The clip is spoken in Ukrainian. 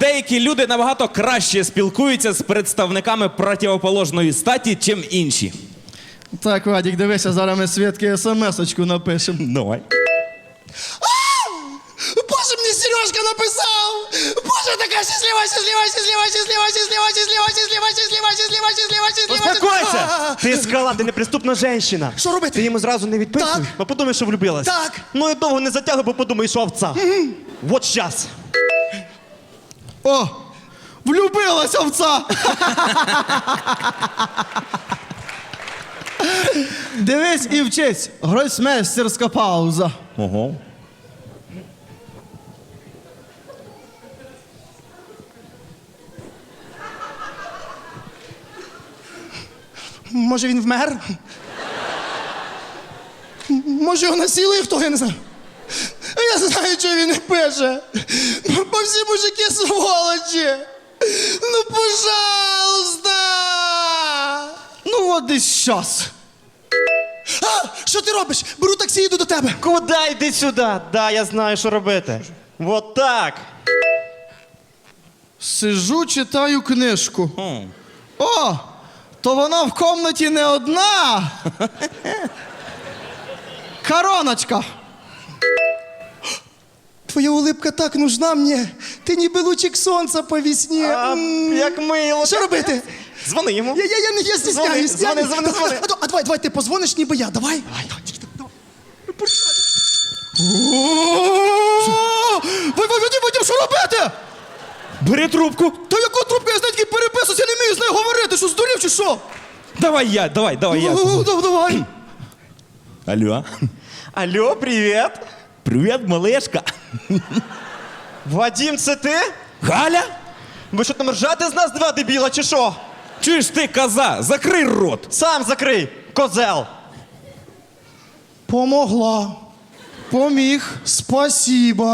Деякі люди набагато краще спілкуються з представниками противоположної статі, чим інші. Так, Вадік, дивися, зараз ми Свідки смс-очку напишемо. Давай. Боже, мені Сережка написав! Боже, така щаслива, щаслива, щаслива, щаслива, щаслива, щаслива, щаслива, щаслива, щаслива, щаслива, щаслива. Успокойся! Ти скала, ти неприступна женщина. Що робити? Ти йому зразу не відписуй, Так. бо подумаєш, що влюбилась. Так. Ну і довго не затягуй, бо подумаєш, що овца. Вот щас. О, влюбилась овца! Дивись і вчись. Гройсмейстерська пауза. Ого. Може він вмер? Може його насилує хто, я не знаю. Я знаю, чого він не пише. Бо всі мужики сволочі. Ну, пожалуйста. Ну, от і щас. А, що ти робиш? Беру таксі, їду до тебе. Куда йди сюди? Да, я знаю, що робити. Вот так. Сижу, читаю книжку. О, то вона в комнаті не одна. Короночка. Твоя улыбка так нужна мені. Ти ніби лучик сонця по весні. А, М. як мило. Що робити? Дзвони йому. Я, я, я, не- я стісняюсь. Дзвони, Я- дзвони, дзвони. А, а, а давай, давай, ти позвониш, ніби я. Давай. Давай. О, Вадим, Вадим, що робити? Бери трубку. Та яку трубку я з нею переписуюсь, я не вмію з нею говорити, що здурів чи що? Давай я, давай, давай я. Ну, дав- Давай. Алло. Алло, привіт. Привіт, малешка. Вадім, це ти? Галя? Ви що там ржати з нас два дебіла, чи що? Чуєш ти, коза? Закрий рот. Сам закрий, козел. Помогла. Поміг. Спасибо.